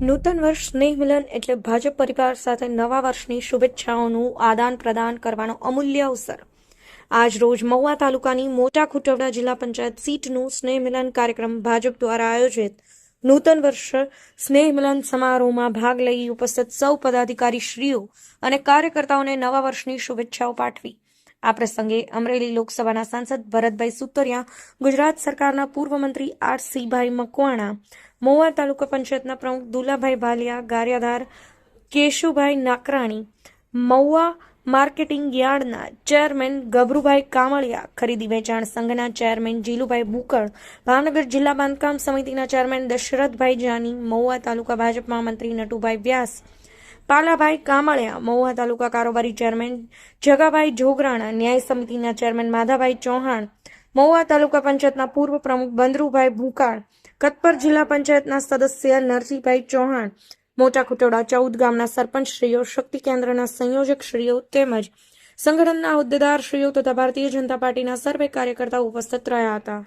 નૂતન વર્ષ સ્નેહ મિલન એટલે ભાજપ પરિવાર સાથે નવા વર્ષની શુભેચ્છાઓનું આદાન પ્રદાન કરવાનો અમૂલ્ય અવસર. આજ રોજ મહુવા તાલુકાની મોટા ખુટવડા જિલ્લા પંચાયત સીટનું સ્નેહ મિલન કાર્યક્રમ ભાજપ દ્વારા આયોજિત નૂતન વર્ષ સ્નેહ મિલન સમારોહમાં ભાગ લઈ ઉપસ્થિત સૌ પદાધિકારી શ્રીઓ અને કાર્યકર્તાઓને નવા વર્ષની શુભેચ્છાઓ પાઠવી. આ પ્રસંગે અમરેલી લોકસભાના સાંસદ ભરતભાઈ સુતરિયા, ગુજરાત સરકારના પૂર્વ મંત્રી આર સિંહભાઈ મકવાણા, મોવા તાલુકા પંચાયતના પ્રમુખ દુલાભાઈ ભાલિયા, ગારિયાધાર કેશુભાઈ નાકરાણી, મહુવા માર્કેટિંગ યાર્ડના ચેરમેન ગભરુભાઈ કામળિયા, ખરીદી વેચાણ સંઘના ચેરમેન જીલુભાઈ બુકળ ભાવનગર જિલ્લા બાંધકામ સમિતિના ચેરમેન દશરથભાઈ જાની, મહુવા તાલુકા ભાજપ મહામંત્રી નટુભાઈ વ્યાસ પાલાભાઈ કામળિયા, મહુવા તાલુકા કારોબારી ચેરમેન, જગાભાઈ જોગરાણા, ન્યાય સમિતિના ચેરમેન માધાભાઈ ચૌહાણ, મહુવા તાલુકા પંચાયતના પૂર્વ પ્રમુખ બંદરુભાઈ ભૂકાળ, કતપર જિલ્લા પંચાયતના સદસ્ય નરસિંહભાઈ ચૌહાણ, મોટા ખુટોડા ચૌદ ગામના સરપંચશ્રીઓ શક્તિ કેન્દ્રના સંયોજકશ્રીઓ તેમજ સંગઠનના હોદ્દેદારશ્રીઓ તથા ભારતીય જનતા પાર્ટીના સર્વે કાર્યકર્તાઓ ઉપસ્થિત રહ્યા હતા.